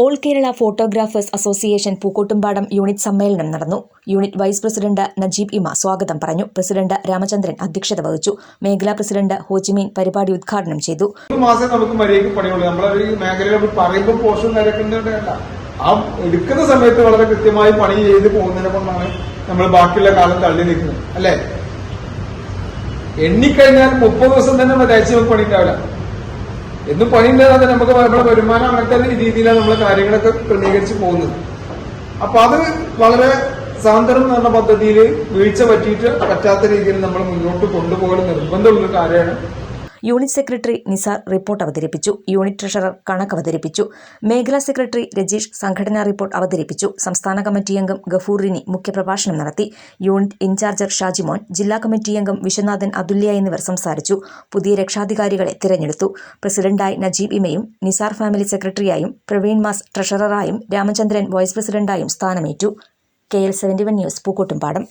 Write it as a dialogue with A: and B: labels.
A: All Kerala photographers association Pookkottumpadam unit സമ്മേളനം നടന്നു. Unit vice president Najeeb ഇമ സ്വാഗതം പറഞ്ഞു. പ്രസിഡന്റ് രാമചന്ദ്രൻ അധ്യക്ഷത വഹിച്ചു. മേഖലാ പ്രസിഡന്റ് ഹോജിമീൻ പരിപാടി ഉദ്ഘാടനം ചെയ്തു.
B: മാസം നമുക്ക് മര്യാദയ്ക്ക് പണിയുള്ളൂ. നമ്മളെ ഈ മേഖലയിൽ പറയുമ്പോൾ പോഷൻ നിരക്കുന്നതല്ല ആ എടുക്കുന്ന സമയത്ത് വളരെ കൃത്യമായി പണി ചെയ്ത് പോകുന്നതിനെ കൊണ്ടാണ് നമ്മൾ ബാക്കിയുള്ള കാലം തള്ളി നിൽക്കുന്നത്. അല്ലേ? എണ്ണിക്കഴിഞ്ഞാൽ മുപ്പത് ദിവസം തന്നെ നമ്മൾ നമുക്ക് പണി ഉണ്ടാവില്ല എന്നും പണിയില്ലാതെ തന്നെ നമുക്ക് നമ്മുടെ വരുമാനം അങ്ങനത്തെ രീതിയിലാണ് നമ്മൾ കാര്യങ്ങളൊക്കെ ക്രമീകരിച്ച് പോകുന്നത്. അപ്പൊ അത് വളരെ സാന്ത്വനം എന്ന് പറഞ്ഞ പദ്ധതിയിൽ വീഴ്ച പറ്റിയിട്ട് പറ്റാത്ത രീതിയിൽ നമ്മൾ മുന്നോട്ട് കൊണ്ടുപോകൽ നിർബന്ധമുള്ള കാര്യമാണ്.
A: യൂണിറ്റ് സെക്രട്ടറി നിസാർ റിപ്പോർട്ട് അവതരിപ്പിച്ചു. യൂണിറ്റ് ട്രഷറർ കണക്ക് അവതരിപ്പിച്ചു. മേഖലാ സെക്രട്ടറി രജീഷ് സംഘടനാ റിപ്പോർട്ട് അവതരിപ്പിച്ചു. സംസ്ഥാന കമ്മിറ്റി അംഗം ഗഫൂറിനി മുഖ്യപ്രഭാഷണം നടത്തി. യൂണിറ്റ് ഇൻചാർജർ ഷാജിമോൻ ജില്ലാ കമ്മിറ്റി അംഗം വിശ്വനാഥൻ അതുല്യ എന്നിവർ സംസാരിച്ചു. പുതിയ രക്ഷാധികാരികളെ തിരഞ്ഞെടുത്തു. പ്രസിഡന്റായി നജീബ് ഇമയും നിസാർ ഫാമിലി സെക്രട്ടറിയായും പ്രവീൺ മാസ് ട്രഷററായും രാമചന്ദ്രൻ വൈസ് പ്രസിഡന്റായും സ്ഥാനമേറ്റു. K L seventy one news Pookkottumpadam.